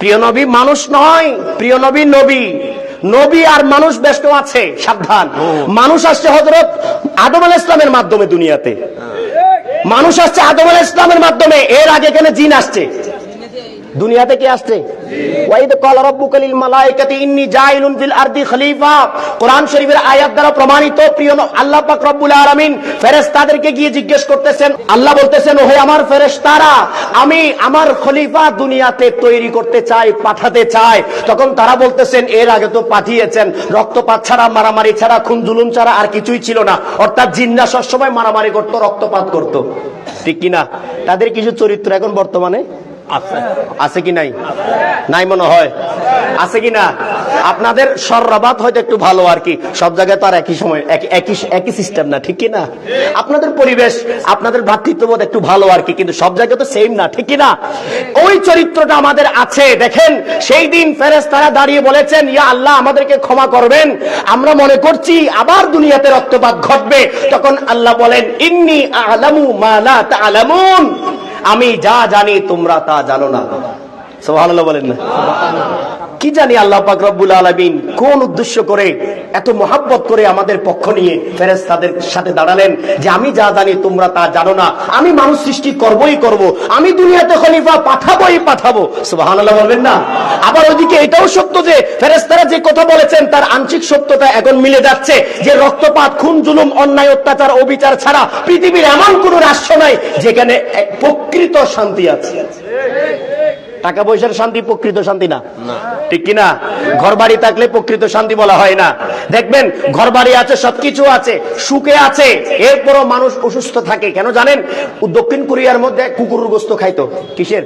প্রিয় নবী মানুষ নয় প্রিয় নবী নবী। নবী আর মানুষ ব্যস্ত আছে সাবধান। মানুষ আসছে হজরত আদম আল ইসলামের মাধ্যমে দুনিয়াতে। মানুষ আসছে আদম আল ইসলামের মাধ্যমে এর আগে এখানে জিন আসছে। দুনিয়াতে কি আসছে? তখন তারা বলতেছেন, এর আগে তো পাঠিয়েছেন। রক্তপাত ছাড়া, মারামারি ছাড়া, খুন জুলুম ছাড়া আর কিছুই ছিল না। অর্থাৎ জিন্না সবসময় মারামারি করত, রক্তপাত করত। ঠিক কিনা? তাদের কিছু চরিত্র এখন বর্তমানে আছে। কি নাই? নাই মনে হয়। আছে কি না? আপনাদের সর্রাবাত হয়তো একটু ভালো আর কি। সব জায়গায় তো আর একই সময় একই- একই সিস্টেম না, ঠিক না? আপনাদের পরিবেশ, আপনাদের ভ্রাতৃত্ববোধ একটু ভালো আর কি, কিন্তু সব জায়গায় তো সেম না, ঠিক না? ওই চরিত্রটা আমাদের আছে, দেখেন। সেই দিন ফেরেস তারা দাঁড়িয়ে বলেছেন, ইয়া আল্লাহ, আমাদেরকে ক্ষমা করবেন। আমরা মনে করছি আবার দুনিয়াতে রক্তপাত ঘটবে। তখন আল্লাহ বলেন, ইন্নি আলামু মালা তালামুন। আমি যা জানি তোমরা তা জানো না। কি জানি আল্লাহ পাক রব্বুল আলামিন কোন উদ্দেশ্য করে এত মহাব্বত করে আমাদের পক্ষ নিয়ে ফেরেশতাদের সাথে দাঁড়ালেন যে আমি যা জানি তোমরা তা জানো না। আমি মানুষ সৃষ্টি করবই করব। আমি দুনিয়াতে খলিফা পাঠাবোই পাঠাবো। সুবহানাল্লাহ বলবেন না? আবার ওইদিকে এটাও সত্য যে ফেরেশতারা যে কথা বলেছেন তার আংশিক সত্যতা এখন মিলে যাচ্ছে যে রক্তপাত, খুন, জুলুম, অন্যায়, অত্যাচার, অবিচার ছাড়া পৃথিবীর এমন কোন রাষ্ট্র নাই যেখানে প্রকৃত শান্তি আছে। টাকা পয়সার শান্তি প্রকৃত শান্তি না। ঠিক কিনা? ঘর বাড়ি থাকলে প্রকৃত শান্তি বলা হয় না। দেখবেন ঘর বাড়ি আছে সবকিছু আছে সুখে আছে এরপরও মানুষ অসুস্থ থাকে। কেন জানেন? দক্ষিণ কোরিয়ার মধ্যে কুকুরের গোস্ত খাইতো। কিসের?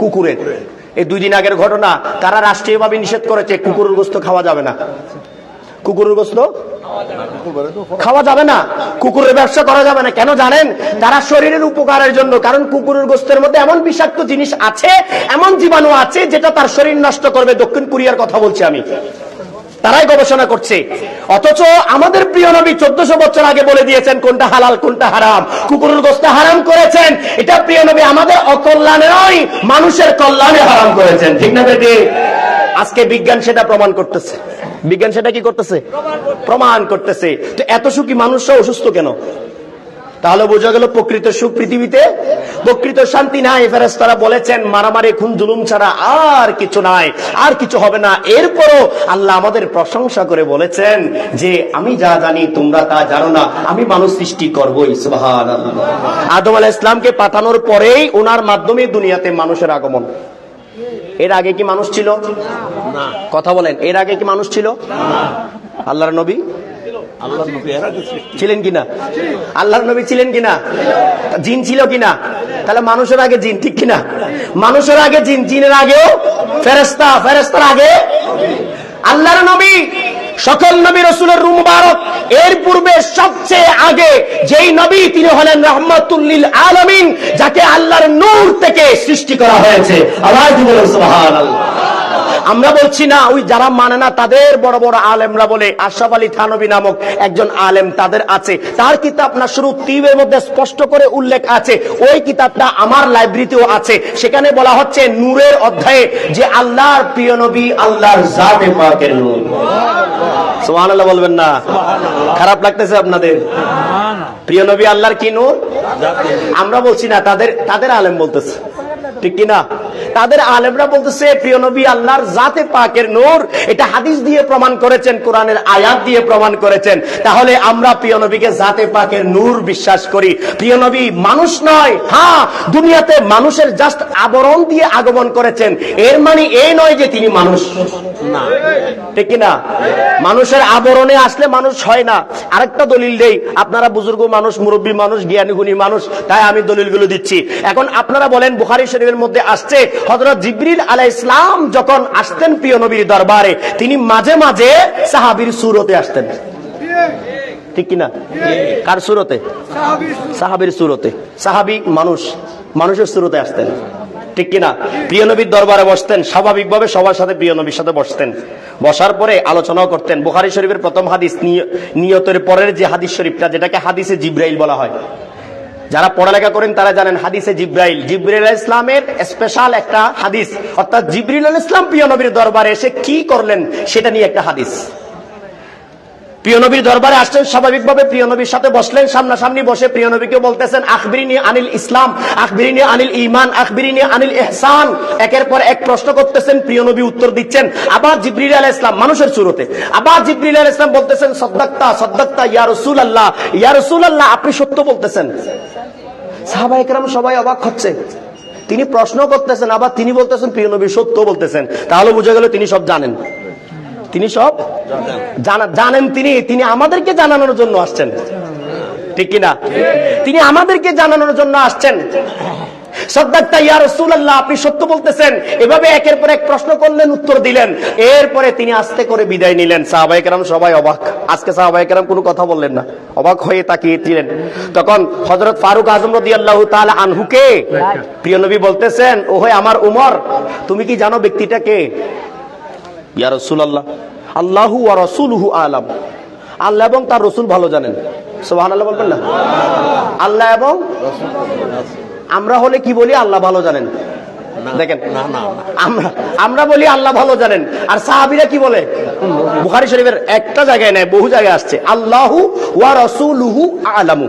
কুকুরের। এই দুই দিন আগের ঘটনা তারা রাষ্ট্রীয়ভাবে নিষেধ করেছে কুকুরের গোস্ত খাওয়া যাবে না। কুকুরের গোস্ত? খাওয়া যাবে না। কুকুরের ব্যবসা করা যাবে না। কেন জানেন? তারা শরীরের উপকারের জন্য। কারণ কুকুরের গোস্তের মধ্যে এমন বিষাক্ত জিনিস আছে, এমন জীবাণু আছে, যেটা তার শরীর নষ্ট করবে। দক্ষিণ কোরিয়ার কথা বলছি আমি। তারাই গবেষণা করছে। অথচ আমাদের প্রিয় নবী চোদ্দশো বছর আগে বলে দিয়েছেন, কোনটা হালাল, কোনটা হারাম? কুকুরের গোস্ত হারাম করেছেন। এটা প্রিয় নবী আমাদের অকল্যাণে নয়, মানুষের কল্যাণে হারাম করেছেন। ঠিক না আজকে বিজ্ঞান সেটা প্রমাণ করতেছে। বিজ্ঞান সেটা কি করতেছে? প্রমাণ করতেছে। তো এত সুখী মানুষরা অসুস্থ কেন? তাহলে বোঝা গেল প্রকৃত সুখ পৃথিবীতে, প্রকৃত শান্তি নাই। ফেরেস্তারা বলেছেন, মারামারি, খুন, জুলুম ছাড়া আর কিছু নাই, আর কিছু হবে না। এরপরও আল্লাহ আমাদের প্রশংসা করে বলেছেন যে, আমি যা জানি, তোমরা তা জানো না। আমি মানুষ সৃষ্টি করবই সুবহান আদম আলাহ ইসলামকে পাঠানোর পরেই ওনার মাধ্যমে দুনিয়াতে মানুষের আগমন। এর আগে কি মানুষ ছিল? কথা বলেন এর আগে কি মানুষ ছিল? আল্লাহর নবী? ছিলেন কিনা? আল্লাহর নবী ছিলেন কিনা? জিন ছিল কিনা? তাহলে মানুষের আগে জিন ঠিক কিনা? মানুষের আগে জিন জিনের আগেও ফেরেস্তা ফেরেস্তার আগে আল্লাহর নবী। সকল নবী রসুলের রুম মুবারক। এর পূর্বে সবচেয়ে আগে যেই নবী তিনি হলেন রহমতুল্লিল আলমিন থেকে সৃষ্টি করা হয়েছে। আল্লাহ সুবহানাল্লাহ। আমরা বলছি না ওই যারা মানে না তাদের বড় বড় আলেমরা বলে আশরাফ আলী থানবী নামক একজন আলেম তাদের আছে। তার কিতাব না শুরু তীবের মধ্যে স্পষ্ট করে উল্লেখ আছে ওই কিতাবটা আমার লাইব্রেরিতেও আছে। সেখানে বলা হচ্ছে নূরের অধ্যায়ে যে আল্লাহর প্রিয় নবী আল্লাহর জাতে পাকের নূর। সুবহানাল্লাহ বলবেন না। খারাপ লাগতেছে আপনাদের? প্রিয় নবী আল্লাহর কি নূর? আমরা বলছি না তাদের তাদের আলেম বলতেছে। ঠিক কিনা? তাদের আলেমরা বলতেছে, প্রিয় নবী, আল্লাহর জাতে পাকের নূর, এটা হাদিস দিয়ে প্রমাণ করেছেন, কোরআনের আয়াত দিয়ে প্রমাণ করেছেন। তাহলে আমরা প্রিয় নবীকে জাতে পাকের নূর বিশ্বাস করি। প্রিয় নবী, মানুষ নয়। হ্যাঁ দুনিয়াতে মানুষের জাস্ট আবরণ দিয়ে আগমন করেছেন। এর মানে এই নয় যে তিনি মানুষ না। ঠিক কিনা? মানুষের আবরণে আসলে মানুষ হয় না। আরেকটা দলিল দেই। আপনারা বুজুর্গ মানুষ, মুরব্বী মানুষ জ্ঞানী গুণী মানুষ, তাই আমি দলিলগুলো দিচ্ছি। এখন আপনারা বলেন, বুখারি শরীফের মধ্যে আসছে। হযরত জিবরিল আলাইহিস ইসলাম যখন আসতেন প্রিয় নবীর দরবারে, তিনি মাঝে মাঝে সাহাবীর সুরতে আসতেন। ঠিক কিনা? কার সুরতে? সাহাবীর সুরতে। সাহাবী মানুষ, মানুষের সুরতে আসতেন। ঠিক কিনা? প্রিয় নবীর দরবারে বসতেন সবার সাথে প্রিয় নবীর সাথে বসতেন। বসার পরে আলোচনাও করতেন। বুখারী শরীফের প্রথম হাদিস নিয়তের পরের যে হাদিস শরীফটা, যেটাকে হাদিসে জিব্রাইল বলা হয়। যারা পড়ালেখা করেন তারা জানেন হাদিসে জিব্রাইল। জিব্রাইল ইসলামের স্পেশাল একটা হাদিস। অর্থাৎ জিব্রিল ইসলাম প্রিয় নবীর দরবারে এসে কি করলেন সেটা নিয়ে একটা হাদিস। দরবারে আসছেন সাথে বসলেন, সামনাসামনি বসে বলতেছেন, আখবিরিনি আনিল ইসলাম, আখবিরিনি আনিল ইমান আখবিরিনি আনিল ইহসান। একের পর এক প্রশ্ন করতেছেন, প্রিয় নবী উত্তর দিচ্ছেন, আবার জিব্রিল আলাইহিস ইসলাম মানুষের সুরতে আবার জিব্রিল আলাইহিস ইসলাম বলতেছেন, সদ্দাক্তা সদ্দাক্তা, ইয়া আল্লাহ ইয়া আল্লাহ আপনি সত্য বলতেছেন। সাহাবা একরাম সবাই অবাক হচ্ছে। তিনি প্রশ্ন করতেছেন, আবার তিনি বলতেছেন, প্রিয় নবী, সত্য বলতেছেন। তাহলে বুঝে গেল তিনি সব জানেন। তিনি সব জানা, জানেন তিনি তিনি আমাদেরকে জানানোর জন্য আসছেন। ঠিক কিনা? তিনি আমাদেরকে জানানোর জন্য আসছেন। আপনি সত্য বলতেছেন। এভাবে একের পর এক প্রশ্ন করলেন, উত্তর দিলেন। এরপরে তিনি আস্তে করে বিদায় নিলেন। সবাই অবাক। আজকে কোনো কথা বললেন না। অবাক হয়ে তখন হযরত ফারুক আজম তাআলা আনহুকে, প্রিয় নবী বলতেছেন, ওহে আমার উমর, তুমি কি জানো ব্যক্তিটা কে? ইয়া রাসূলুল্লাহ, আল্লাহু আল্লাহ এবং তার রসুল ভালো জানেন। সুবহানাল্লাহ বলবেন না? আল্লাহ এবং আমরা হলে কি বলি? আল্লাহ ভালো জানেন। দেখেন আমরা আমরা বলি আল্লাহ ভালো জানেন। আর সাহাবিরা কি বলে? বুখারী শরীফের একটা জায়গায় নেই বহু জায়গায় আসছে। আল্লাহু ওয়া রাসূলুহু আলামু।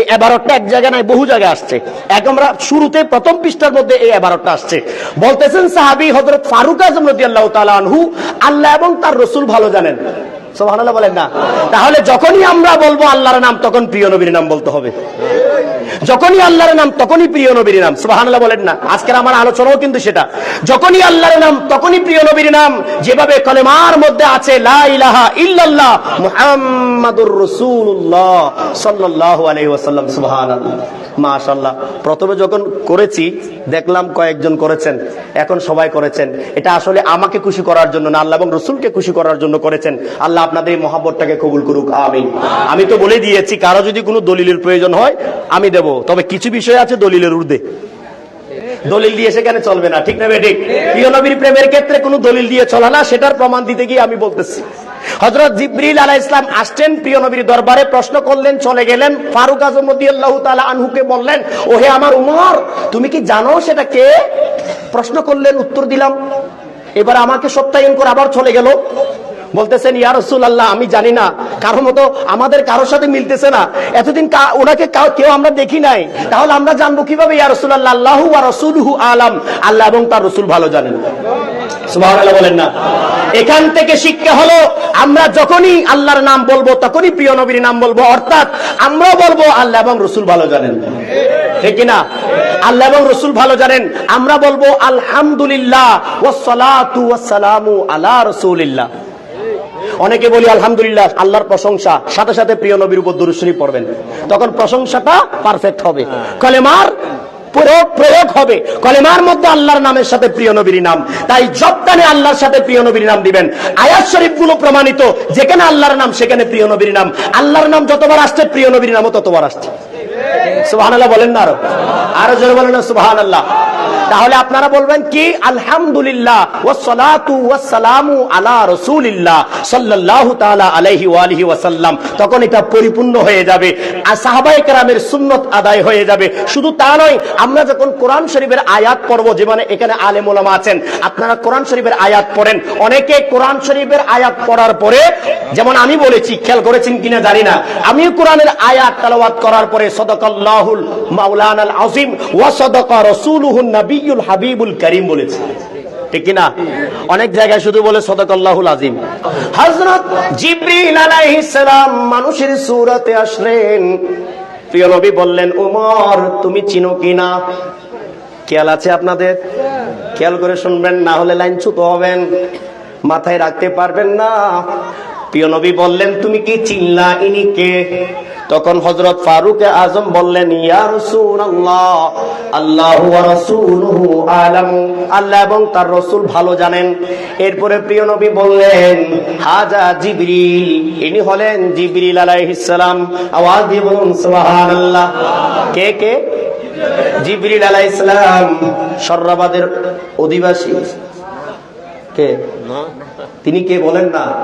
এই এবারটা এক জায়গায় নাই বহু জায়গায় আসছে। এক আমরা শুরুতে প্রথম পৃষ্ঠার মধ্যে এই এবারটা আসছে। বলতেছেন সাহাবী হযরত ফারুক আজম রাদিয়াল্লাহু তাআলা আনহু আল্লাহ এবং তার রসুল ভালো জানেন। সুবহানাল্লাহ বলেন না? তাহলে যখনই আমরা বলব আল্লাহর নাম তখন প্রিয় নবীর নাম বলতে হবে। যখনই আল্লাহর নাম, তখনই প্রিয় নবীর নাম। সুবহানাল্লাহ বলেন না, আজকের আমার আলোচনাও কিন্তু সেটা। যখনই আল্লাহর নাম, তখনই প্রিয় নবীর নাম। যেভাবে কলেমার মধ্যে আছে, লা ইলাহা ইল্লাল্লাহ, মুহাম্মাদুর রাসূলুল্লাহ সাল্লাল্লাহু আলাইহি ওয়াসাল্লাম, সুবহানাল্লাহ। মাশাআল্লাহ। প্রথমে যখন করেছি, দেখলাম কয়েকজন করেছেন, এখন সবাই করেছেন। এটা আসলে আমাকে খুশি করার জন্য না, আল্লাহ এবং রসুলকে খুশি করার জন্য করেছেন। আল্লাহ আপনাদের এই মহাব্বতটাকে কবুল করুক, আমিন। আমি তো বলে দিয়েছি, কারও যদি কোনো দলিলের প্রয়োজন হয়, আমি দেব। তবে কিছু বিষয় আছে দলিলের ঊর্ধ্বে। দলিল দিয়ে সেখানে চলবে না, ঠিক না ঠিক? প্রিয় নবীর প্রেমের ক্ষেত্রে কোনো দলিল দিয়ে চলে না, সেটার প্রমাণ দিতে গিয়ে আমি বলতেছি। হজরত জিব্রিল আলাহ ইসলাম আসছেন প্রিয় নবীর দরবারে, প্রশ্ন করলেন, চলে গেলেন। ফারুক আজম আনহুকে বললেন, ওহে আমার উমর, তুমি কি জানো সেটা কে? প্রশ্ন করলেন, উত্তর দিলাম। এবার আমাকে সত্যায়ন করে আবার চলে গেল। বলতেছেন, ইয়া রাসূলুল্লাহ, আমি জানি না। কারও মতো আমাদের কারোর সাথে মিলতেছে না। এতদিন ওনাকে কেউ আমরা দেখি নাই। তাহলে আমরা জানব কীভাবে ইয়া রাসূলুল্লাহ, আল্লাহু ওয়া রাসূলুহু আলাম। আল্লাহ এবং তার রাসূল ভালো জানেন। বলেন না। এখান থেকে শিক্ষা হলো, আমরা যখনই আল্লাহর নাম বলব, তখনই প্রিয় নবীর নাম বলব। অর্থাৎ আমরাও বলব, আল্লাহ এবং রসুল ভালো জানেন। ঠিক না আল্লাহ এবং রসুল ভালো জানেন। আমরা বলব, আলহামদুলিল্লাহ ওয়াসসালাতু ওয়াসসালামু আলা রাসূলিল্লাহ। অনেকে বলি, আলহামদুলিল্লাহ, আল্লাহর প্রশংসা। সাথে সাথে প্রিয় নবীর উপর দুরুশরী পড়বেন। তখন প্রশংসাটা পারফেক্ট হবে। কলেমার প্রয়োগ প্রয়োগ হবে। কলেমার মধ্যে আল্লাহর নামের সাথে প্রিয় নবীর নাম। তাই জবদানে আল্লাহর সাথে প্রিয় নবীর নাম দিবেন। আয়াত শরীফগুলো প্রমাণিত। যেখানে আল্লাহর নাম, সেখানে প্রিয় নবীর নাম। আল্লাহর নাম যতবার আসছে, প্রিয় নবীর নামও ততবার আসছে। বলেন না আরও। আরও বলেন তাহলে আপনারা বলবেন কি? আলহামদুলিল্লাহ কোরআন শরীফের আয়াত পড়ব যে মানে এখানে আছেন, আপনারা কোরআন শরীফের আয়াত পড়েন। অনেকে কোরআন শরীফের আয়াত পড়ার পরে, যেমন আমি বলেছি, খেয়াল করেছেন কিনা জানি না আমি কোরআনের আয়াত তেলাওয়াত করার পরে হাবিবুল বলেছি। ঠিক অনেক জায়গায় শুধু বলে সদাকাল্লাহুল আলাইহিস সালাম মানুষের সূরতে আসলেন। প্রিয় নবী বললেন উমর তুমি চিনো কিনা? খেয়াল আছে আপনাদের? খেয়াল করে শুনবেন, না হলে লাইন ছুতো হবেন। মাথায় রাখতে পারবেন না। প্রিয় নবী বললেন, তুমি কি চিল্লা ইনি কে? তখন হজরত ফারুক আজম বললেন, ইয়া রাসূলুল্লাহ, আল্লাহু রাসূলুহু আলামু। আল্লাহ এবং তার রাসূল ভালো জানেন। এরপরে প্রিয় নবী বললেন, হাজা জিবরিল। ইনি হলেন জিবরিল আলাইহিস সালাম। আওয়াজ দিয়ে বলুন, সুবহানাল্লাহ। কে কে? জিবরিল আলাইহিস সালাম, সর্রাবাদের অধিবাসী। কে? না। তিনি কে বলেন না?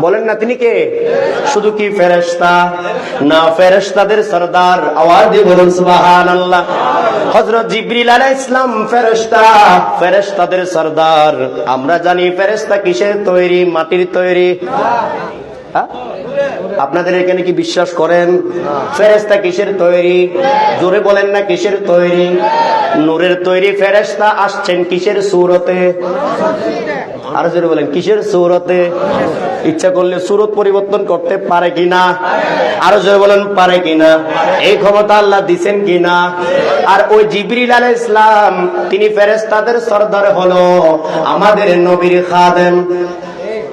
বলেন না তিনি কে? শুধু কি ফেরেশতা? না, ফেরেশতাদের সরদার। আওয়াজ দিয়ে বলুন, সুবহানাল্লাহ। হযরত জিবরিল আলাইহিস সালাম ফেরেশতা, ফেরেশতাদের সরদার। আমরা জানি ফেরেশতা কিসের তৈরি, মাটির তৈরি। হ্যাঁ? আপনাদের এখানে কি বিশ্বাস করেন? ফেরেশতা কিসের তৈরি? জোরে বলেন না কিসের তৈরি? নূরের তৈরি ফেরেশতা আসছেন কিসের সুরতে? আরও জোরে বলেন, কিসের সুরতে? ইচ্ছা করলে সুরত পরিবর্তন করতে পারে কিনা? আরও জোরে বলেন, পারে কিনা? এই ক্ষমতা আল্লাহ দিছেন কিনা? আর ওই জিবরিল আল ইসলাম তিনি ফেরেস্তাদের সর্দার হলো, আমাদের নবীর খাদেম।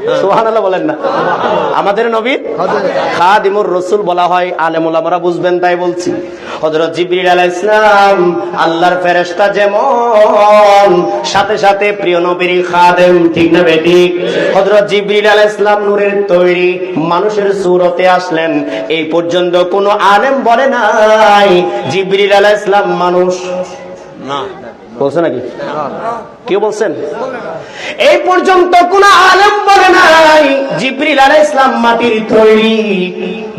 আমাদের নবীর খাদিমুর রসুল বলা হয় বুঝবেন তাই বলছি। হযরত জিবরিল আলাইহিস সালাম, আল্লাহর ফেরেশতা যেমন, সাথে সাথে প্রিয় নবীর খাদেম, ঠিক না বেঠিক হযরত জিবরিল আলাইহিস সালাম নূরের তৈরি মানুষের সুরতে আসলেন। এই পর্যন্ত কোনো আলেম বলে নাই, জিবরিল আলাইহিস সালাম মানুষ। না। বলছে নাকি? কেউ বলছেন? এই পর্যন্ত কোন আলেম বলে নাই। জিবরিল আলাইহিস সালাম মাটির তৈরি।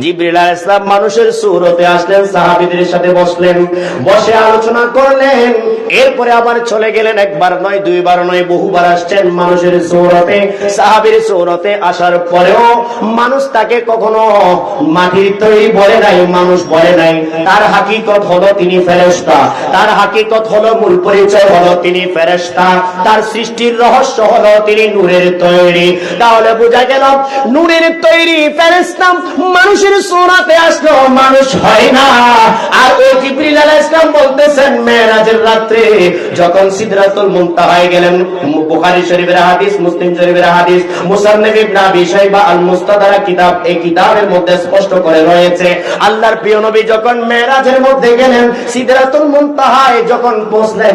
জিবরিল আলাইহিস সালাম মানুষের সুরতে আসলেন, সাহাবীদের সাথে বসলেন, বসে আলোচনা করলেন। এরপরে আবার চলে গেলেন, একবার নয়, দুইবার নয়, বহুবার আসছেন মানুষের সুরতে। সাহাবীর সুরতে আসার পরেও মানুষ তাকে কখনো মাটির তৈরি বলে নাই, মানুষ বলে নাই। তার হাকিকত হলো তিনি ফেরেশতা। তার হাকিকত হলো মূল পরিচয় হলো তিনি ফেরেশতা। তার সৃষ্টির রহস্য হলো তিনি নূরের তৈরি। তাহলে বোঝা গেল, নূরের তৈরি ফেরেশতা মানুষের সুরাতে আসলো, মানুষ হয় না। আর ওই জিবরিল আলাইহিস সালাম বলতেছেন মেরাজের রাত্রে যখন সিদরাতুল মুনতাহায় গেলেন, বুখারী শরীফের হাদিস, মুসলিম শরীফের হাদিস, মুসান্নাফ ইবনে আবি শাইবা আল মুস্তাদরা কিতাব এই কিতাবের মধ্যে স্পষ্ট করে রয়েছে, আল্লাহর প্রিয় নবী যখন মেরাজের মধ্যে গেলেন, সিদরাতুল মুনতাহায় যখন পৌঁছলেন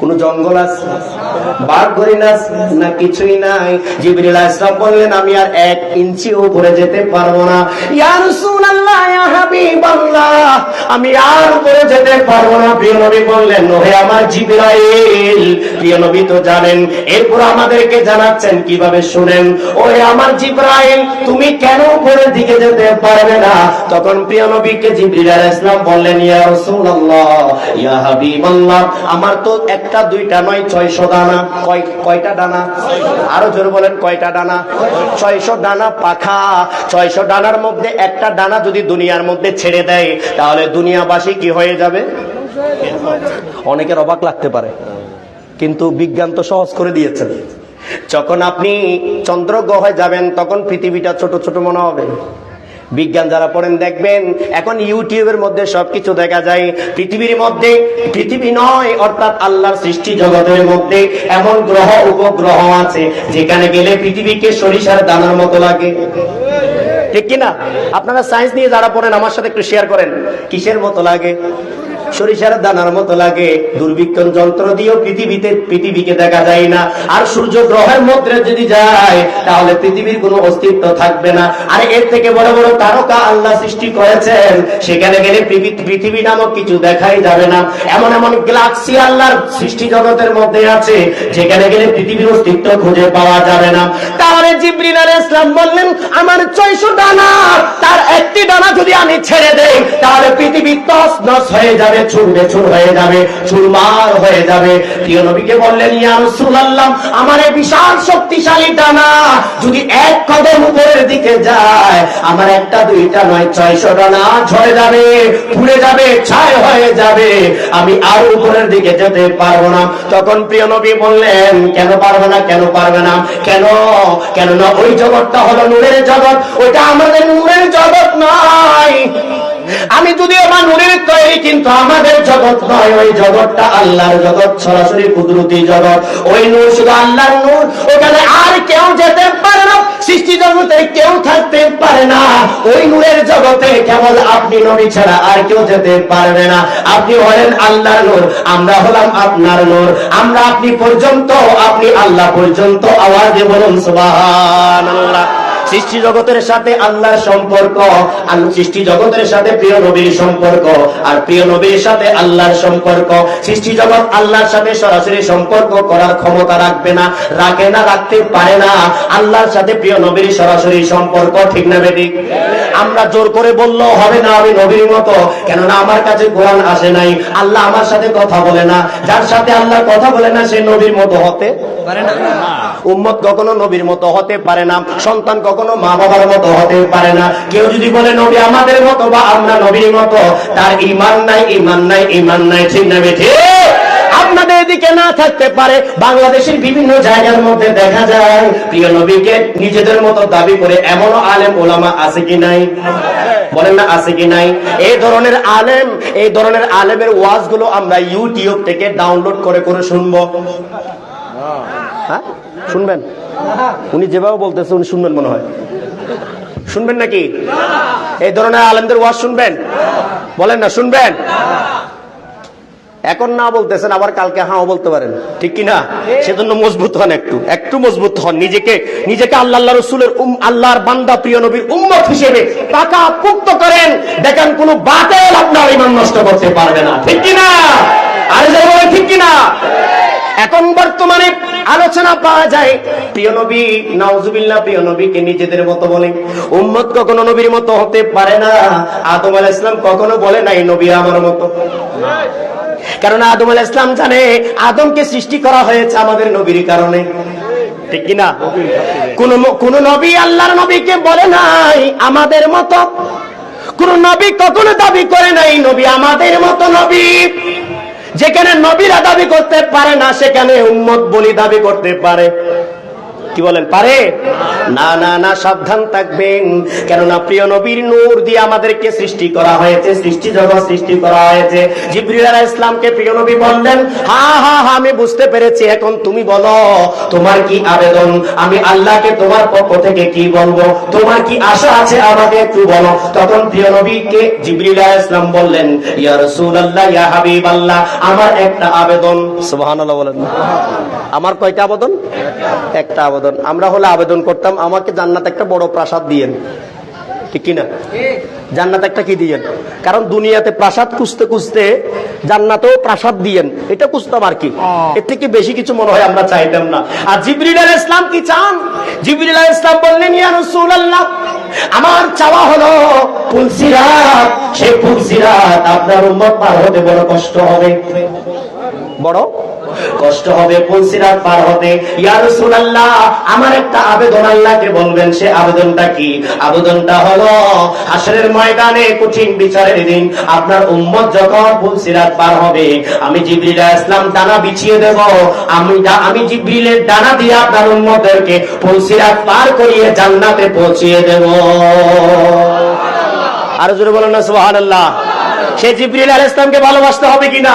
কোন জঙ্গল আছে? বাঘ হরিণ আছে না কিছুই নাই। জিবরিল আসলাম বললেন, আমি আর এক ইঞ্চি উপরে যেতে পারব না। ইয়া রাসূলুল্লাহ, ইয়া হাবিবাল্লাহ, আমি আর উপরে যেতে পারব না। প্রিয় নবী বললেন, ওহে আমার জিবরাইল, প্রিয় নবী তো জানেন, এরপর আমাদেরকে জানাচ্ছেন, কীভাবে শুনেন? ওহে আমার জিবরাইল, তুমি কেন উপরের দিকে যেতে পারবে না? তখন প্রিয় নবীকে জিবরিল আলাইহিস বললেন, ইয়া রাসূলুল্লাহ, ইয়া হাবিবাল্লাহ, আমার তো একটা, দুইটা, নয়, ছয়শো দানা। কয়, কয়টা ডানা আরও জোরে বলেন, কয়টা ডানা ছয়শো ডানা পাখা। ছয়শো ডানার মধ্যে একটা ডানা যদি দুনিয়ার মধ্যে ছেড়ে দেয়, তাহলে দুনিয়াবাসী কি হয়ে যাবে? অনেকের অবাক লাগতে পারে, কিন্তু বিজ্ঞান তো সহজ করে দিয়েছেন যখন আপনি চন্দ্রগ্রহে যাবেন, তখন পৃথিবীটা ছোট ছোট মনে হবে। বিজ্ঞান যারা পড়েন দেখবেন, এখন ইউটিউবের মধ্যে সবকিছু দেখা যায়। পৃথিবীর মধ্যে, পৃথিবী নয়, অর্থাৎ আল্লাহর সৃষ্টি জগতের মধ্যে এমন গ্রহ, উপগ্রহ আছে, যেখানে গেলে পৃথিবীকে সরিষার দানার মতো লাগে। ঠিক কিনা? আপনারা সায়েন্স নিয়ে যারা পড়েন, আমার সাথে একটু শেয়ার করেন। কিসের মতো লাগে? সরিষার দানার মতো লাগে। দুর্বীক্ষণ যন্ত্র দিয়েও পৃথিবীতে পৃথিবীকে দেখা যায় না। আর সূর্য গ্রহের মধ্যে যদি যায়, তাহলে পৃথিবীর কোনো অস্তিত্ব থাকবে না। আর এর থেকে বড় বড় তারকা আল্লাহ সৃষ্টি করেছেন, সেখানে গেলে পৃথিবী- নামক কিছু দেখাই যাবে না। এমন এমন গ্যালাক্সি আল্লাহর সৃষ্টি জগতের মধ্যে আছে, যেখানে গেলে পৃথিবীর অস্তিত্ব খুঁজে পাওয়া যাবে না। তাহলে আলাইহিস ইসলাম বললেন, আমার ছয়শো ডানা, তার একটি ডানা যদি আমি ছেড়ে দেই, তাহলে পৃথিবী তস নস হয়ে যাবে ছুড়বে ছুড় হয়ে যাবে চুরমার হয়ে যাবে। প্রিয় নবীকে বললেন, ইয়া রাসূলুল্লাহ, আমার এই বিশাল শক্তিশালী ডানা যদি এক কদম উপরের দিকে যায়, আমার একটা, দুইটা নয়, ছয়শো ডানা ঝরে যাবে, পুড়ে যাবে, ছাই হয়ে যাবে। আমি আর উপরের দিকে যেতে পারব না। তখন প্রিয় নবী বললেন, কেন পারবে না, কেন পারবে না? কেন? কেন না ওই জগৎটা হলো নূরের জগৎ। ওইটা আমাদের নূরের জগৎ নয়। আমি যদি আমার নূরের তৈরি, কিন্তু আমাদের জগৎ নয়। ওই জগৎটা আল্লাহর জগৎ, সরাসরি কুদরতি জগৎ। ওই নূর শুধু আল্লাহর নূর। ওখানে আর কেউ যেতে পারে না। সৃষ্টি জগতে কেউ থাকতে পারে না। ওই নূরের জগতে কেবল আপনি নবী ছাড়া আর কেউ যেতে পারবে না। আপনি হলেন আল্লাহর নূর, আমরা হলাম আপনার নূর। আমরা আপনি পর্যন্ত, আপনি আল্লাহ পর্যন্ত। আওয়াজে বলুন, সুবহানাল্লাহ। সৃষ্টি জগতের সাথে আল্লাহর সম্পর্ক আর সৃষ্টি জগতের সাথে প্রিয় নবীর সম্পর্ক, আর প্রিয় নবীর সাথে আল্লাহর সম্পর্ক। সৃষ্টি জগৎ আল্লাহর সাথে সরাসরি সম্পর্ক করার ক্ষমতা রাখবে না, রাখে না, রাখতে পারে না। আল্লাহর সাথে প্রিয় নবীর সরাসরি সম্পর্ক, ঠিক না বেদিক আমরা জোর করে বললেও হবে না আমি নবীর মতো, কেননা আমার কাছে কোরআন আসে নাই। আল্লাহ আমার সাথে কথা বলে না, যার সাথে আল্লাহ কথা বলে না, সে নবীর মতো হতে পারে না। উম্মত কখনো নবীর মতো হতে পারে না, সন্তান কখনো মা বাবার মতো হতে পারে না। কেউ যদি বলে, নবী আমাদের মতো বা আমরা নবীর মতো, তার ইমান নাই ইমান নাই ইমান নাই, ঠিক না আপনাদের না থাকতে পারে। বাংলাদেশের বিভিন্ন জায়গার মধ্যে দেখা যায়, প্রিয় নবীকে নিজেদের মতো দাবি করে এমনও আলেম ওলামা আছে কি নাই? বলেন না, আছে কি নাই? এই ধরনের আলেম, এই ধরনের আলেমের ওয়াজগুলো আমরা ইউটিউব থেকে ডাউনলোড করে করে শুনব। হ্যাঁ শুনবেন? উনি যেভাবে বলতেছে, উনি শুনবেন মনে হয়। শুনবেন নাকি? এই ধরনের আলেমদের ওয়াজ শুনবেন? বলেন না, শুনবেন? এখন না বলতেছেন, আবার কালকে হাও বলতে পারেন। ঠিক কি না সেজন্য মজবুত হন একটু একটু মজবুত হন। নিজেকে নিজেকে আল্লাহ রসুলের উম, আল্লাহর বান্দা, প্রিয় নবীর উম্মত হিসেবে টাকা পুক্ত করেন। দেখেন, কোন বাতেল আপনার ইমান নষ্ট করতে পারবে না। ঠিক কি না আরে যাই ঠিক কি না এখন বর্তমানে আলোচনা পাওয়া যায়, প্রিয় নবী, নাউজুবিল্লাহ, প্রিয় নবীকে নিজেদের মতো বলে। উম্মত কখনো নবীর মতো হতে পারে না। আদম আলাইহিস ইসলাম কখনো বলে নাই, নবী আমার মতো। কারণ আদম আলাইহিস ইসলাম জানে, আদমকে সৃষ্টি করা হয়েছে আমাদের নবীর কারণে। ঠিক কিনা? কোন কোন নবী আল্লাহর নবীকে বলে নাই, আমাদের মতো। কোন নবী কখনো দাবি করে নাই, নবী আমাদের মতো নবী। যেখানে নবীরা দাবি করতে পারে না সেখানে উম্মত বলি দাবি করতে পারে। কি বলেন? পারে? না না না সাবধান থাকবেন। কেননা প্রিয় নবীর নূর দিয়ে আমাদেরকে সৃষ্টি করা হয়েছে সৃষ্টি জগৎ সৃষ্টি করা হয়েছে। জিবরিল ইসলামকে প্রিয় নবী বললেন হা হা হা আমি বুঝতে পেরেছি এখন তুমি বলো তোমার কি আবেদন? আমি আল্লাহকে তোমার পক্ষ থেকে কি বলব? তোমার কি আশা আছে আমাকে একটু বলো? তখন প্রিয় নবীকে জিবরিল ইসলাম বললেন ইয়া রাসূলুল্লাহ ইয়া হাবিবাল্লাহ আমার একটা আবেদন। সুবহানাল্লাহ বলেন। আমার কয়টা আবেদন? একটা আবেদন। আমরা হলে আবেদন করতাম, আমাকে জান্নাত একটা বড় প্রাসাদ দিয়েন। ঠিক কিনা? জান্নাত একটা কি দিয়েন? কারণ দুনিয়াতে প্রাসাদ খুঁজতে খুঁজতে জান্নাতেও প্রাসাদ দিয়েন। এটা খুঁজতাম আর কি। এর থেকে বেশি কিছু মনে হয় আমরা চাইতাম না। আর জিবরিল আলাইহিস ইসলাম কি চান? জিবরিল আলাইহিস ইসলাম বললেন, ইয়া রাসূলুল্লাহ, আমার চাওয়া হলো পুলসিরাত সেই পুলসিরাত আপনার উম্মত পার হতে বড় কষ্ট হবে। বড়? কষ্ট হবে পুলসিরাত পার হতে ইয়া রাসূলুল্লাহ, আমার একটা আবেদন আল্লাহকে বলবেন, সে আবেদনটা কি? আবেদনটা হলো হাসরের ময়দানে কঠিন বিচারের দিন। আপনার উম্মত যখন পুলসিরাত পার হবে, আমি জিবরিল আলাইহিস সালাম ডানা বিছিয়ে দেব। আমি আমি জিবরিলের ডানা দিয়ে আপনার উম্মতদেরকে পুলসিরাত পার করিয়ে জান্নাতে পৌঁছিয়ে দেব। আর জোরে বলেন না, সুবহানাল্লাহ। সে জিবরিল আলাইহিস সালামকে ভালোবাসতে হবে কিনা?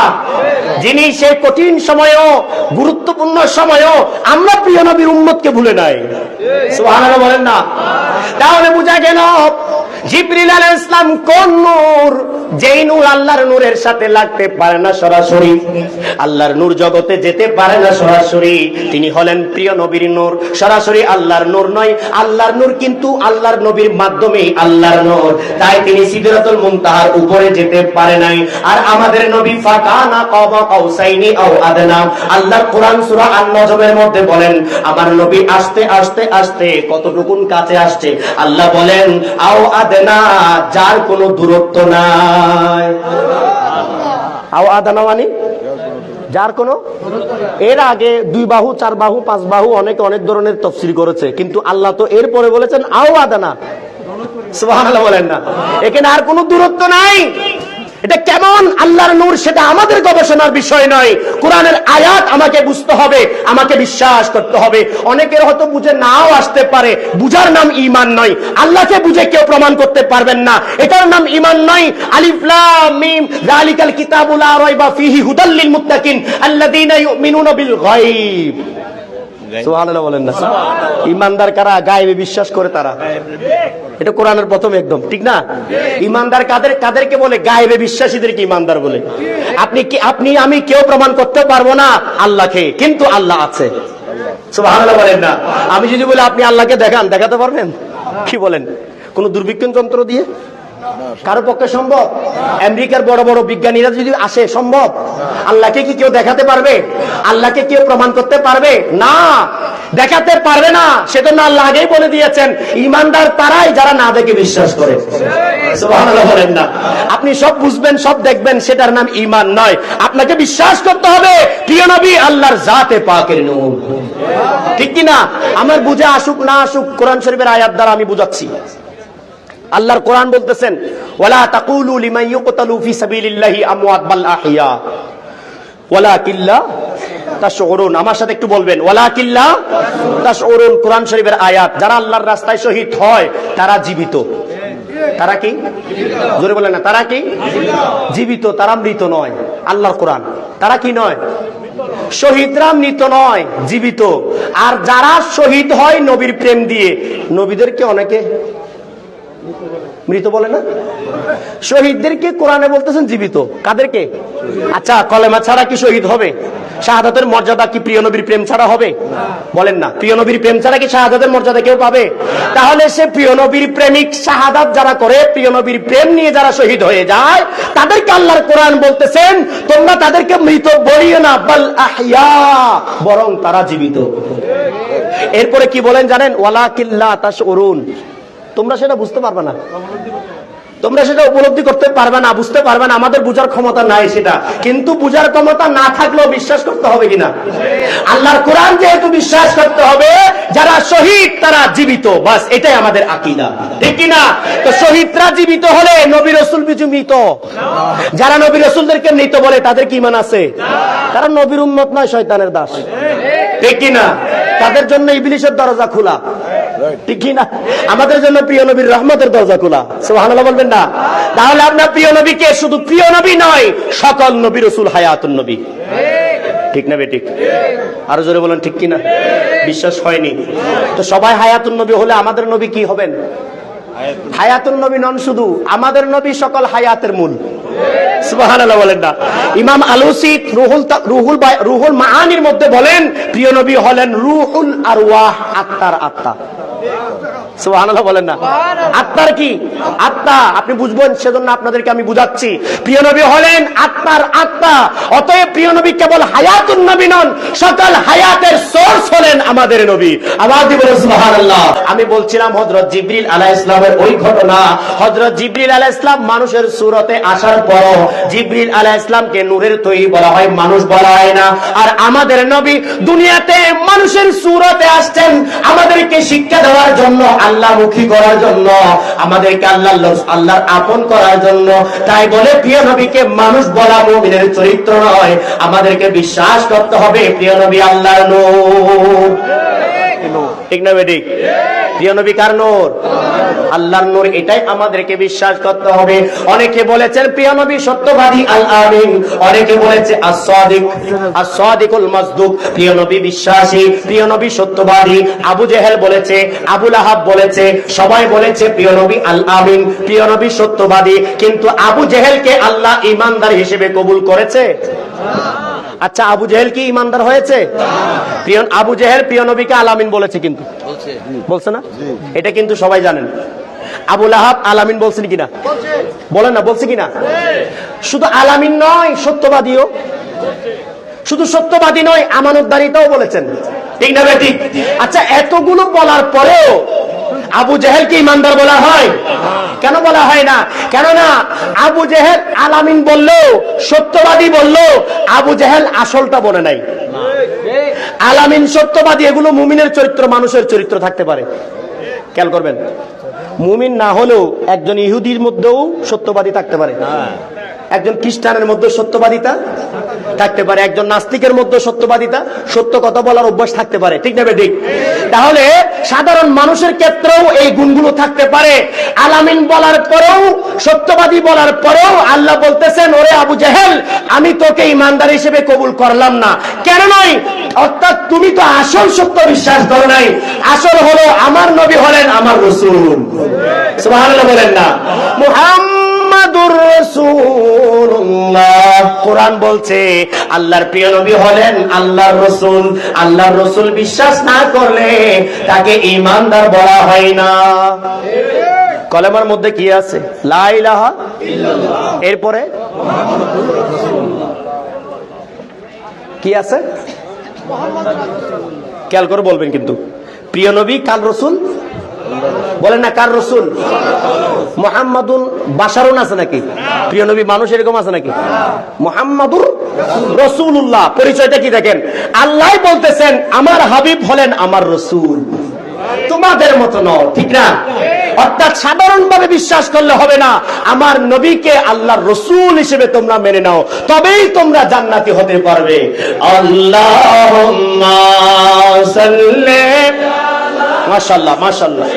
যিনি সে কঠিন সময়ও, গুরুত্বপূর্ণ সময়ও আমরা প্রিয় নবীর উম্মতকে ভুলে নাই। বলেন না? তাহলে বুঝা গেল, জিবরিল আলাইহিস ইসলাম কোন নূর যেই নূর আল্লাহর নূরের সাথে লাগতে পারে না সরাসরি, আল্লাহর নূর জগতে যেতে পারে না সরাসরি, তিনি হলেন প্রিয় নবীর নূর। সরাসরি আল্লাহর নূর নয়, আল্লাহর নূর কিন্তু আল্লাহর নবীর মাধ্যমেই আল্লাহর নূর। তাই তিনি সিদরাতুল মুনতাহার উপরে যেতে পারে নাই। আর আমাদের নবী ফাকানা কাবা কাউসাইনি আও আদনা। আল্লাহর কোরআন সূরা আন-নজমের মধ্যে বলেন, আমার নবী আস্তে আস্তে আস্তে কতটুকুন কাছে আসছে? আল্লাহ বলেন, আও আদনা, যার কোনো দূরত্ব নাই। আও আদানা মানে? যার কোনো? এর আগে দুই বাহু, চার বাহু, পাঁচ বাহু অনেক অনেক ধরনের তফসিল করেছে, কিন্তু আল্লাহ তো এর পরে বলেছেন, আও আদানা বলেন না। এখানে আর কোনো দূরত্ব নাই। এটা কেমন আল্লাহর নূর সেটা আমাদের গবেষণার বিষয় নয়। কোরআনের আয়াত আমাকে বুঝতে হবে, আমাকে বিশ্বাস করতে হবে। অনেকের হয়তো বুঝে নাও আসতে পারে, বুঝার নাম ইমান নয়। আল্লাহকে বুঝে কেউ প্রমাণ করতে পারবেন না। এটার নাম ইমান নয়। আলিফ, লাম, মিম, যালিকাল কিতাবুল লা রাইবা ফিহি হুদাল মুত্তাকিন আল্লাযীনা ইউমিনুনা বিল গায়ব। বলেন না। ইমানদার কারা? গায়েবে বিশ্বাস করে তারা। এটা কোরআনের প্রথম একদম, ঠিক না? ইমানদার কাদের কাদেরকে বলে? গায়েবে বিশ্বাসীদেরকে ইমানদার বলে। আপনি কি আপনি, আমি কেউ প্রমাণ করতে পারব না? আল্লাহকে, কিন্তু আল্লাহ আছে। বলেন না। আমি যদি বলি, আপনি আল্লাহকে দেখান, দেখাতে পারবেন? কি বলেন? কোন দুর্বিক্ষণ যন্ত্র দিয়ে? কারও পক্ষে সম্ভব? আমেরিকার বড় বড় বিজ্ঞানীরা যদি আসে, সম্ভব? আল্লাহকে কি কেউ দেখাতে পারবে? আল্লাহকে কেউ প্রমাণ করতে পারবে? না। দেখাতে পারবে না। সেজন্য আল্লাহ আগেই বলে দিয়েছেন, ইমানদার তারাই যারা না দেখে বিশ্বাস করে। না। আপনি সব বুঝবেন, সব দেখবেন, সেটার নাম ইমান নয়। আপনাকে বিশ্বাস করতে হবে, প্রিয় নবী, আল্লাহর জাতে পাকের নূর। ঠিক কি না আমার বুঝে আসুক, না আসুক, কোরআন শরীফের আয়াত দ্বারা আমি বুঝাচ্ছি। আল্লাহর কোরআন বলতেছেন, ওয়ালা তাকুলু লিমান ইউকতালু ফি সাবিলিল্লাহি আমওয়াত বাল আহইয়া। ওয়ালা কিল্লা তাশউরুন। আমার সাথে একটু বলবেন ওয়ালা কিল্লা তাশউরুন। কোরআন শরীফের আয়াত, যারা আল্লাহর রাস্তায় শহীদ হয়, তারা জীবিত। তারা কি? জোরে বলেন না, তারা কি? জীবিত, তারা মৃত নয়, আল্লাহর কোরআন। তারা কি নয়? শহীদরা মৃত নয়, জীবিত। আর যারা শহীদ হয় নবীর প্রেম দিয়ে, নবীদেরকে অনেকে মৃত বলে না? শহীদদেরকে কোরআনে বলতেছেন জীবিত। কাদেরকে? আচ্ছা কলেমা ছাড়া কি শহীদ হবে? শাহাদাতের মর্যাদা কি প্রিয় নবীর প্রেম ছাড়া হবে? বলেন না। প্রিয় নবীর প্রেম ছাড়া কি শাহাদাতের মর্যাদা কেউ পাবে? তাহলে সে প্রিয় নবীর প্রেমিক শাহাদাত যারা করে, প্রিয় নবীর প্রেম নিয়ে যারা শহীদ হয়ে যায়, তাদেরকে আল্লাহর কোরআন বলতেছেন, তোমরা তাদেরকে মৃত বলিও না, বল আহিয়া বরং তারা জীবিত। এরপরে কি বলেন জানেন? ওয়ালা কিল্লা তাস অরুণ তোমরা সেটা বুঝতে পারবে না। তোমরা সেটা উপলব্ধি করতে পারবে না, বুঝতে পারবে না, আমাদের বুঝার ক্ষমতা নাই সেটা। কিন্তু বুঝার ক্ষমতা না থাকলেও বিশ্বাস করতে হবে কিনা? আল্লাহর কোরআন যেহেতু বিশ্বাস করতে হবে, যারা শহীদ, তারা জীবিত। বাস, এটাই আমাদের আকিদা। ঠিক কিনা? তো শহীদরা জীবিত হলে নবী রসুল বিজু মৃত। যারা নবী রসুলদেরকে মৃত বলে, তাদের কি মান আছে? তারা নবীর উম্মত নয়, শয়তানের দাস। ঠিক কিনা? তাদের জন্য ইবলিশের দরজা খোলা। ঠিক কি না? আমাদের জন্য প্রিয় নবীর রহমতের দরজা খোলা। সুবহানাল্লাহ বলবেন না। তাহলে আপনার প্রিয় নবীকে শুধু প্রিয় নবী নয়, সকল নবী রসুল হায়াতুন নবী। ঠিক না বেঠিক আরও জোরে বলেন, ঠিক কিনা বিশ্বাস হয়নি। তো সবাই হায়াতুন নবী হলে আমাদের নবী কি হবেন? হায়াতুন নবী নন শুধু, আমাদের নবী সকল হায়াতের মূল। বলেন না। ইমাম আলুসি রুহুল রুহুল রুহুল মাআনির মধ্যে বলেন, প্রিয় নবী হলেন রুহুল আরওয়াহ আত্মার আত্মা। Wow. সুবহানাল্লাহ বলেন না। আত্মার কি? আত্মা। আপনি বুঝবেন সেজন্য আপনাদেরকে আমি বুঝাচ্ছি। প্রিয় নবী হলেন আত্মার আত্মা। অতএব প্রিয় নবী কেবল হায়াতুন নবী নন সকল হায়াতের সোর্স হলেন আমাদের নবী। আবার দিব সুবহানাল্লাহ। আমি বলছিলাম হযরত জিবরিল আলাইহিস সালামের ওই ঘটনা। হযরত জিবরিল আলাইহিস সালাম মানুষের সুরতে আসার পর জিবরিল আলাইহিস সালামকে নূরের তৈরি বলা হয় মানুষ বলা হয় না। আর আমাদের নবী দুনিয়াতে মানুষের সুরতে আসছেন আমাদেরকে শিক্ষা দেওয়ার জন্য আল্লাহমুখী করার জন্য, আমাদেরকে আল্লাহ আল্লাহর আপন করার জন্য। তাই বলে, প্রিয় নবীকে মানুষ বলা মুমিনের চরিত্র নয়। আমাদেরকে বিশ্বাস করতে হবে, প্রিয় নবী আল্লাহর নূর। ঠিক না বেঠিক প্রিয় নবী কার নূর? আল্লাহর নূর এটাই আমাদেরকে বিশ্বাস করতে হবে। অনেকে বলেছেন প্রিয় নবী সত্যবাদী আল আমিন। অনেকে বলেছে as-সাদিক as-সাদিকুল মাসদুক। প্রিয় নবী বিশ্বাসী প্রিয় নবী সত্যবাদী। আবু জেহেল বলেছে আবুল আহাব বলেছে সবাই বলেছে প্রিয় নবী আল আমিন প্রিয় নবী সত্যবাদী। কিন্তু আবু জেহেলকে আল্লাহ ইমানদার হিসেবে কবুল করেছে? আচ্ছা আবু জেহেল কি ইমানদার হয়েছে? প্রিয় আবু জেহেল প্রিয় নবীকে আলামিন বলেছে কিন্তু। বলছে। না? এটা কিন্তু সবাই জানেন। আবুল আহাব আলামিন বলছেন কিনা? বলেন না বলছে কিনা? শুধু আলামিন নয় সত্যবাদীও। শুধু সত্যবাদী নয় আমানতদারিতাও বলেছেন। ঠিক না বেটি আচ্ছা এতগুলো বলার পরেও আবু জেহেলকে ইমানদার বলা হয়? কেন বলা হয় না? কেননা আবু জেহেল আলামিন বলল সত্যবাদী বলল আবু জেহেল আসলটা বলে নাই। আলামিন সত্যবাদী এগুলো মুমিনের চরিত্র মানুষের চরিত্র থাকতে পারে। খেয়াল করবেন। মুমিন না হলেও একজন ইহুদির মধ্যেও সত্যবাদী থাকতে পারে। একজন খ্রিস্টানের মধ্যে সত্যবাদিতা থাকতে পারে একজন নাস্তিকের মধ্যে সত্যবাদিতা। সত্য কথা বলার অভ্যাস থাকতে পারে। ঠিক না ঠিক। তাহলে সাধারণ মানুষের ক্ষেত্রেও এই গুণগুলো থাকতে পারে। আলামিন বলার পরেও সত্যবাদী বলার পরেও আল্লাহ বলতেছেন ওরে আবু জাহেল আমি তোকে ইমানদার হিসেবে কবুল করলাম না। কেন নয়? অর্থাৎ তুমি তো আসল সত্য বিশ্বাস করো নাই। আসল হলো আমার নবী হলেন আমার রসুল। বলেন না। কোরআন বলছে, আল্লাহর প্রিয় নবী হলেন আল্লাহর রসুল। আল্লাহর রসুল বিশ্বাস না করলে তাকে ইমানদার বলা হয় না। কলেমার মধ্যে কি আছে? লা ইলাহা এরপরে? কি আছে? খেয়াল করে বলবেন কিন্তু। প্রিয় নবী কাল রসুল? বলেন না, কার রসুল? মোহাম্মদুন বাসারুন আছে নাকি? প্রিয় নবী, মানুষ এরকম আছে নাকি? মোহাম্মদুর রসুল্লাহ পরিচয়টা কি দেখেন? আল্লাহ বলতেছেন, আমার হাবিব হলেন আমার রসুল। তোমাদের মতো ন ঠিক না? অর্থাৎ সাধারণভাবে বিশ্বাস করলে হবে না, আমার নবীকে আল্লাহর রসুল হিসেবে তোমরা মেনে নাও, তবেই তোমরা জান্নাতি হতে পারবে। আল্লাহ মাশাল্লাহ মাশাল্লাহ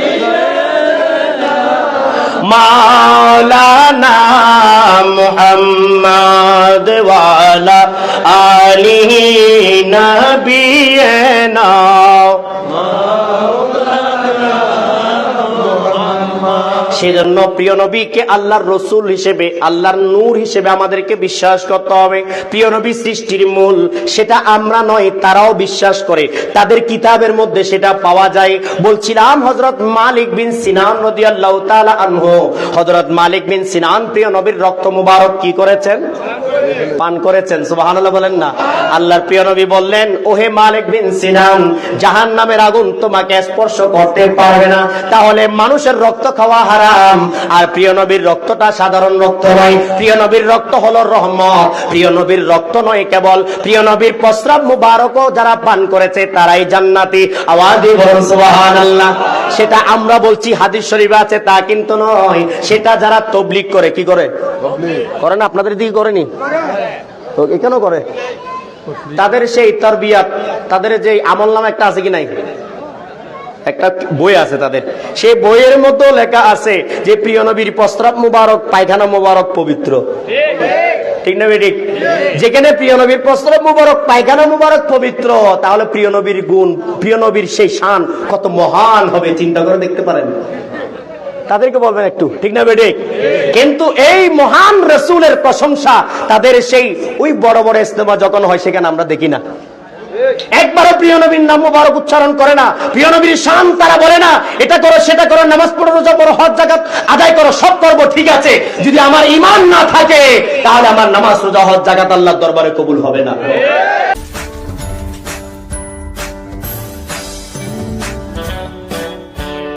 মাওলানা মুহাম্মদ ওয়ালা আলিহি নবিয়না সেজন্য প্রিয় নবীকে আল্লাহর রসুল হিসেবে, আল্লাহর নূর হিসেবে আমাদেরকে বিশ্বাস করতে হবে। প্রিয় নবী সৃষ্টির মূল, সেটা আমরা নয়, তারাও বিশ্বাস করে। তাদের কিতাবের মধ্যে সেটা পাওয়া যায়। বলছিলাম হজরত মালিক বিন সিনান নদী আল্লাহ আনহু। হজরত মালিক বিন সিনান, প্রিয় নবীর রক্ত মুবারক কি করেছেন? পান করেছেন, সুবহানাল্লাহ বলেন না। আল্লাহর প্রিয় নবী বললেন, ওহে মালিক বিন সিনান জাহান নামের আগুন তোমাকে স্পর্শ করতে পারবে না। তাহলে মানুষের রক্ত খাওয়া হারাম আর প্রিয় নবীর রক্তটা সাধারণ রক্ত নয়। প্রিয় নবীর রক্ত হলো রহমত। প্রিয় নবীর রক্ত নয় কেবল। প্রিয় নবীর প্রস্রাব মুবারকও যারা পান করেছে, তারাই জান্নাতি। আওয়াজে বলুন, সুবহানাল্লাহ। সেটা আমরা বলছি, হাদিস শরীফে আছে, তা কিন্তু নয়। সেটা যারা তবলিগ করে, কি করে? করে না, আপনাদের দিকে করেনি? তো এখানেও করে। তাদের সেই তরবিয়াত, তাদের যে আমল নাম একটা আছে কি নাই? একটা বই আছে তাদের। সেই বইয়ের মতো লেখা আছে যে, প্রিয় নবীর প্রস্রাব মুবারক, পায়খানা মুবারক পবিত্র। ঠিক না ঠিক যেখানে প্রিয় নবীর প্রস্রাব মুবারক, পায়খানা মুবারক পবিত্র তাহলে প্রিয় নবীর গুণ প্রিয় নবীর সেই শান কত মহান হবে, চিন্তা করে দেখতে পারেন। তাদেরকে বলবেন একটু, ঠিক না বেডিক কিন্তু এই মহান রসুলের প্রশংসা, তাদের সেই ওই বড় বড় ইস্তেমা যখন হয়, সেখানে আমরা দেখি না। একবারও প্রিয় নবীর নাম মুবারক উচ্চারণ করে না। প্রিয় নবীর শান তারা বলে না, এটা করো, সেটা করো, নামাজ পড়ো, রোজা করো, হজ জাকাত আদায় করো, সব করব, ঠিক আছে। যদি আমার ইমান না থাকে, তাহলে আমার নামাজ, রোজা, হজ জাকাত আল্লাহর দরবারে কবুল হবে না।